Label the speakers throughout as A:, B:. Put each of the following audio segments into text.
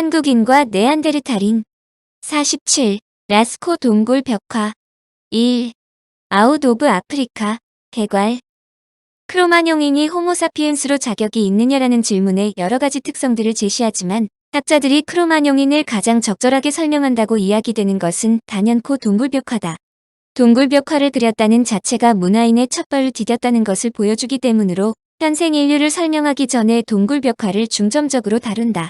A: 한국인과 네안데르탈인 47. 라스코 동굴 벽화 1. 아웃 오브 아프리카 개괄 크로마뇽인이 호모사피엔스로 자격이 있느냐라는 질문에 여러 가지 특성들을 제시하지만 학자들이 크로마뇽인을 가장 적절하게 설명한다고 이야기되는 것은 단연코 동굴 벽화다. 동굴 벽화를 그렸다는 자체가 문화인의 첫 발을 디뎠다는 것을 보여주기 때문으로 현생 인류를 설명하기 전에 동굴 벽화를 중점적으로 다룬다.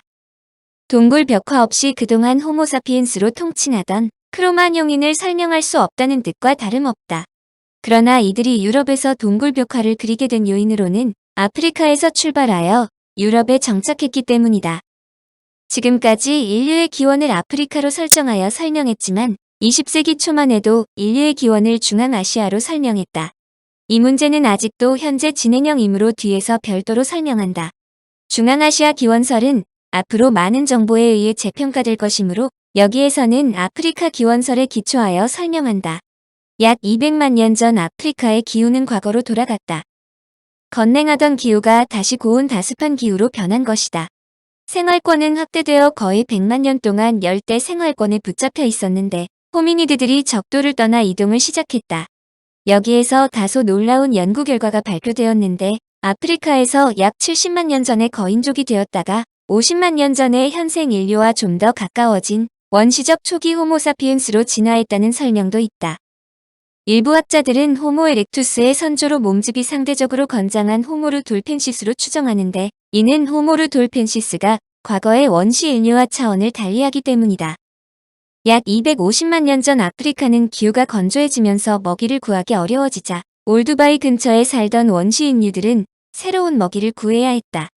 A: 동굴 벽화 없이 그동안 호모사피엔스로 통칭하던 크로마뇽인을 설명할 수 없다는 뜻과 다름없다. 그러나 이들이 유럽에서 동굴 벽화를 그리게 된 요인으로는 아프리카에서 출발하여 유럽에 정착했기 때문이다. 지금까지 인류의 기원을 아프리카로 설정하여 설명했지만 20세기 초만 해도 인류의 기원을 중앙아시아로 설명했다. 이 문제는 아직도 현재 진행형이므로 뒤에서 별도로 설명한다. 중앙아시아 기원설은 앞으로 많은 정보에 의해 재평가될 것이므로 여기에서는 아프리카 기원설에 기초하여 설명한다. 약 200만 년 전 아프리카의 기후는 과거로 돌아갔다. 건냉하던 기후가 다시 고온 다습한 기후로 변한 것이다. 생활권은 확대되어 거의 100만 년 동안 열대 생활권에 붙잡혀 있었는데 호미니드들이 적도를 떠나 이동을 시작했다. 여기에서 다소 놀라운 연구 결과가 발표되었는데 아프리카에서 약 70만 년 전에 거인족이 되었다가 50만 년 전에 현생 인류와 좀 더 가까워진 원시적 초기 호모사피엔스로 진화했다는 설명도 있다. 일부 학자들은 호모 에렉투스의 선조로 몸집이 상대적으로 건장한 호모르 돌펜시스로 추정하는데 이는 호모르 돌펜시스가 과거의 원시 인류와 차원을 달리하기 때문이다. 약 250만 년 전 아프리카는 기후가 건조해지면서 먹이를 구하기 어려워지자 올두바이 근처에 살던 원시 인류들은 새로운 먹이를 구해야 했다.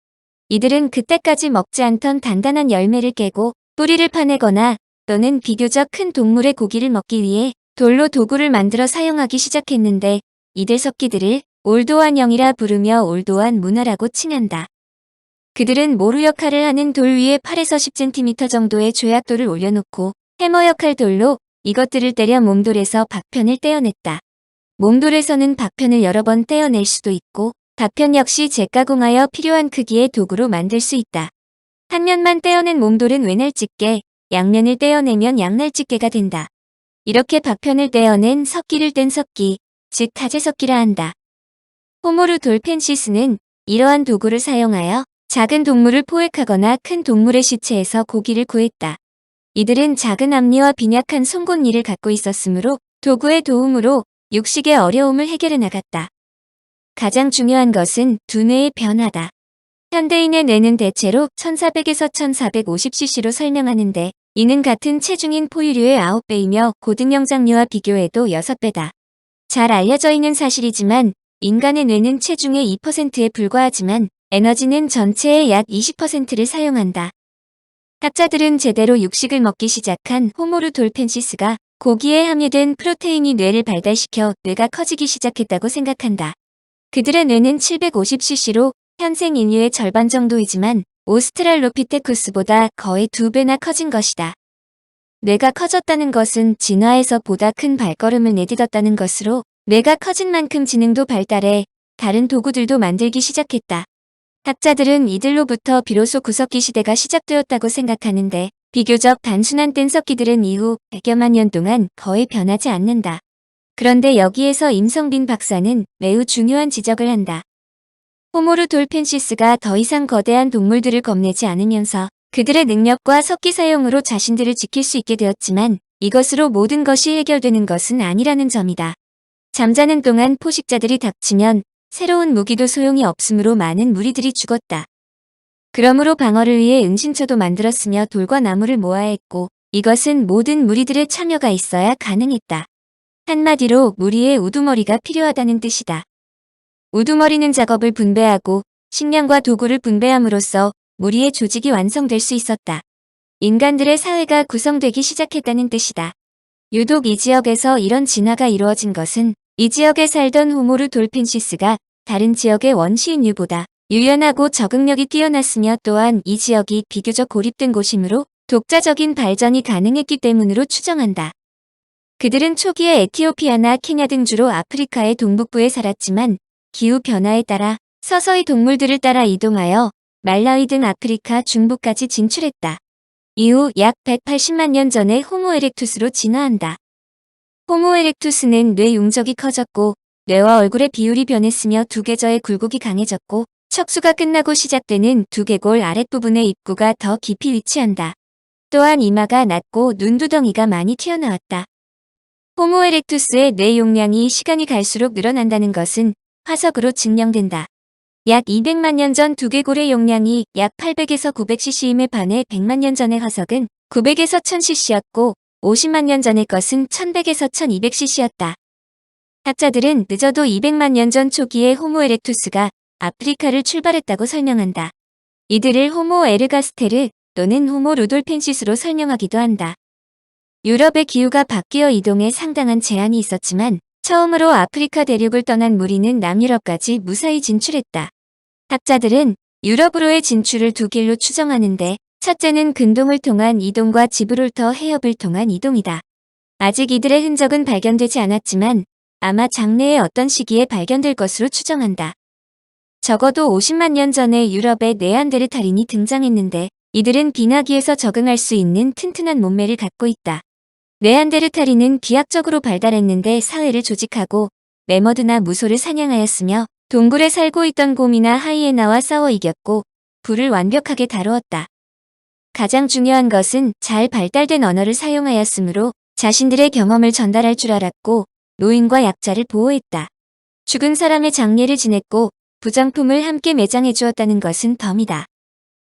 A: 이들은 그때까지 먹지 않던 단단한 열매를 깨고 뿌리를 파내거나 또는 비교적 큰 동물의 고기를 먹기 위해 돌로 도구를 만들어 사용하기 시작했는데 이들 석기들을 올도안형이라 부르며 올도안 문화라고 칭한다. 그들은 모루 역할을 하는 돌 위에 8에서 10cm 정도의 조약돌을 올려놓고 해머 역할 돌로 이것들을 때려 몸돌에서 박편을 떼어냈다. 몸돌에서는 박편을 여러 번 떼어낼 수도 있고 박편 역시 재가공하여 필요한 크기의 도구로 만들 수 있다. 한 면만 떼어낸 몸돌은 외날집게, 양면을 떼어내면 양날집게가 된다. 이렇게 박편을 떼어낸 석기를 뗀 석기, 즉 타제석기라 한다. 호모르 돌펜시스는 이러한 도구를 사용하여 작은 동물을 포획하거나 큰 동물의 시체에서 고기를 구했다. 이들은 작은 앞니와 빈약한 송곳니를 갖고 있었으므로 도구의 도움으로 육식의 어려움을 해결해 나갔다. 가장 중요한 것은 두뇌의 변화다. 현대인의 뇌는 대체로 1400에서 1450cc로 설명하는데 이는 같은 체중인 포유류의 9배이며 고등영장류와 비교해도 6배다. 잘 알려져 있는 사실이지만 인간의 뇌는 체중의 2%에 불과하지만 에너지는 전체의 약 20%를 사용한다. 학자들은 제대로 육식을 먹기 시작한 호모르 돌펜시스가 고기에 함유된 프로테인이 뇌를 발달시켜 뇌가 커지기 시작했다고 생각한다. 그들의 뇌는 750cc로 현생 인류의 절반 정도이지만 오스트랄로피테쿠스보다 거의 두 배나 커진 것이다. 뇌가 커졌다는 것은 진화에서 보다 큰 발걸음을 내딛었다는 것으로 뇌가 커진 만큼 지능도 발달해 다른 도구들도 만들기 시작했다. 학자들은 이들로부터 비로소 구석기 시대가 시작되었다고 생각하는데 비교적 단순한 뗀석기들은 이후 100여만 년 동안 거의 변하지 않는다. 그런데 여기에서 임성빈 박사는 매우 중요한 지적을 한다. 호모르 돌펜시스가 더 이상 거대한 동물들을 겁내지 않으면서 그들의 능력과 석기 사용으로 자신들을 지킬 수 있게 되었지만 이것으로 모든 것이 해결되는 것은 아니라는 점이다. 잠자는 동안 포식자들이 닥치면 새로운 무기도 소용이 없으므로 많은 무리들이 죽었다. 그러므로 방어를 위해 은신처도 만들었으며 돌과 나무를 모아야 했고 이것은 모든 무리들의 참여가 있어야 가능했다. 한마디로 무리의 우두머리가 필요하다는 뜻이다. 우두머리는 작업을 분배하고 식량과 도구를 분배함으로써 무리의 조직이 완성될 수 있었다. 인간들의 사회가 구성되기 시작했다는 뜻이다. 유독 이 지역에서 이런 진화가 이루어진 것은 이 지역에 살던 호모르 돌핀시스가 다른 지역의 원시인류보다 유연하고 적응력이 뛰어났으며 또한 이 지역이 비교적 고립된 곳이므로 독자적인 발전이 가능했기 때문으로 추정한다. 그들은 초기에 에티오피아나 케냐 등 주로 아프리카의 동북부에 살았지만 기후 변화에 따라 서서히 동물들을 따라 이동하여 말라위 등 아프리카 중부까지 진출했다. 이후 약 180만 년 전에 호모 에렉투스로 진화한다. 호모 에렉투스는 뇌 용적이 커졌고 뇌와 얼굴의 비율이 변했으며 두개저의 굴곡이 강해졌고 척수가 끝나고 시작되는 두개골 아랫부분의 입구가 더 깊이 위치한다. 또한 이마가 낮고 눈두덩이가 많이 튀어나왔다. 호모 에렉투스의 뇌 용량이 시간이 갈수록 늘어난다는 것은 화석으로 증명된다. 약 200만 년 전 두개골의 용량이 약 800에서 900cc임에 반해 100만 년 전의 화석은 900에서 1000cc였고 50만 년 전의 것은 1100에서 1200cc였다. 학자들은 늦어도 200만 년 전 초기에 호모 에렉투스가 아프리카를 출발했다고 설명한다. 이들을 호모 에르가스테르 또는 호모 루돌펜시스로 설명하기도 한다. 유럽의 기후가 바뀌어 이동에 상당한 제한이 있었지만 처음으로 아프리카 대륙을 떠난 무리는 남유럽까지 무사히 진출했다. 학자들은 유럽으로의 진출을 두 길로 추정하는데 첫째는 근동을 통한 이동과 지브롤터 해협을 통한 이동이다. 아직 이들의 흔적은 발견되지 않았지만 아마 장래의 어떤 시기에 발견될 것으로 추정한다. 적어도 50만 년 전에 유럽에 네안데르탈인이 등장했는데 이들은 비나기에서 적응할 수 있는 튼튼한 몸매를 갖고 있다. 네안데르탈인은 기하적으로 발달했는데 사회를 조직하고 매머드나 무소를 사냥하였으며 동굴에 살고 있던 곰이나 하이에나와 싸워 이겼고 불을 완벽하게 다루었다. 가장 중요한 것은 잘 발달된 언어를 사용하였으므로 자신들의 경험을 전달할 줄 알았고 노인과 약자를 보호했다. 죽은 사람의 장례를 지냈고 부정품을 함께 매장해 주었다는 것은 덤이다.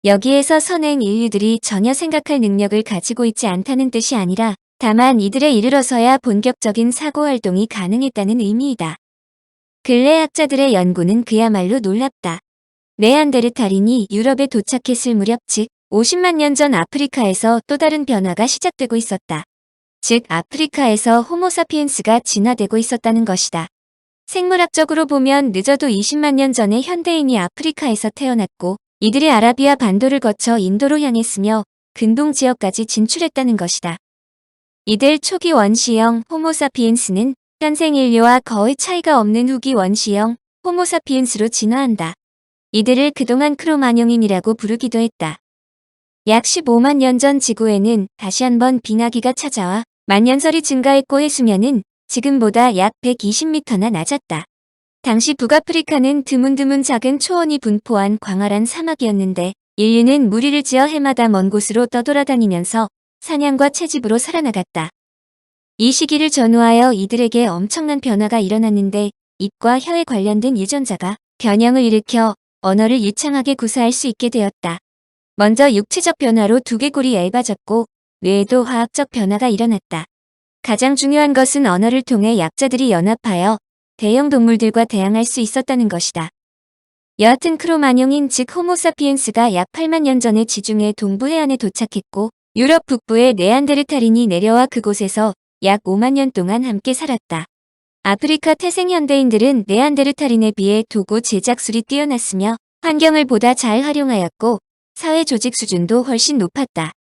A: 여기에서 선행 인류들이 전혀 생각할 능력을 가지고 있지 않다는 뜻이 아니라 다만 이들에 이르러서야 본격적인 사고 활동이 가능했다는 의미이다. 근래 학자들의 연구는 그야말로 놀랍다. 네안데르탈인이 유럽에 도착했을 무렵 즉 50만 년 전 아프리카에서 또 다른 변화가 시작되고 있었다. 즉 아프리카에서 호모사피엔스가 진화되고 있었다는 것이다. 생물학적으로 보면 늦어도 20만 년 전에 현대인이 아프리카에서 태어났고 이들이 아라비아 반도를 거쳐 인도로 향했으며 근동 지역까지 진출했다는 것이다. 이들 초기 원시형 호모사피엔스는 현생 인류와 거의 차이가 없는 후기 원시형 호모사피엔스로 진화한다. 이들을 그동안 크로마뇽인이라고 부르기도 했다. 약 15만 년 전 지구에는 다시 한번 빙하기가 찾아와 만년설이 증가했고 해수면은 지금보다 약 120m나 낮았다. 당시 북아프리카는 드문드문 작은 초원이 분포한 광활한 사막이었는데 인류는 무리를 지어 해마다 먼 곳으로 떠돌아다니면서 사냥과 채집으로 살아나갔다. 이 시기를 전후하여 이들에게 엄청난 변화가 일어났는데 입과 혀에 관련된 유전자가 변형을 일으켜 언어를 유창하게 구사할 수 있게 되었다. 먼저 육체적 변화로 두개골이 얇아졌고 뇌에도 화학적 변화가 일어났다. 가장 중요한 것은 언어를 통해 약자들이 연합하여 대형 동물들과 대항할 수 있었다는 것이다. 여하튼 크로마뇽인 즉 호모사피엔스가 약 8만 년 전에 지중해 동부 해안에 도착했고 유럽 북부의 네안데르탈인이 내려와 그곳에서 약 5만 년 동안 함께 살았다. 아프리카 태생 현대인들은 네안데르탈인에 비해 도구 제작술이 뛰어났으며 환경을 보다 잘 활용하였고 사회 조직 수준도 훨씬 높았다.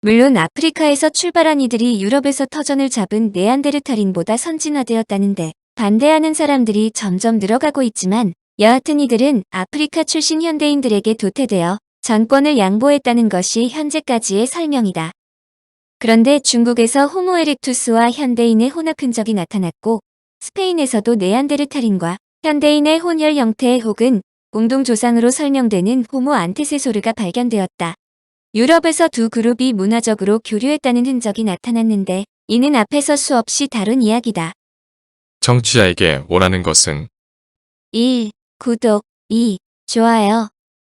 A: 물론 아프리카에서 출발한 이들이 유럽에서 터전을 잡은 네안데르탈인보다 선진화되었다는데 반대하는 사람들이 점점 늘어가고 있지만 여하튼 이들은 아프리카 출신 현대인들에게 도태되어 전권을 양보했다는 것이 현재까지의 설명이다. 그런데 중국에서 호모 에렉투스와 현대인의 혼합 흔적이 나타났고 스페인에서도 네안데르탈인과 현대인의 혼혈 형태 혹은 공동 조상으로 설명되는 호모 안테세소르가 발견되었다. 유럽에서 두 그룹이 문화적으로 교류했다는 흔적이 나타났는데 이는 앞에서 수없이 다룬 이야기다.
B: 정치자에게 원하는 것은
A: 1. 구독 2. 좋아요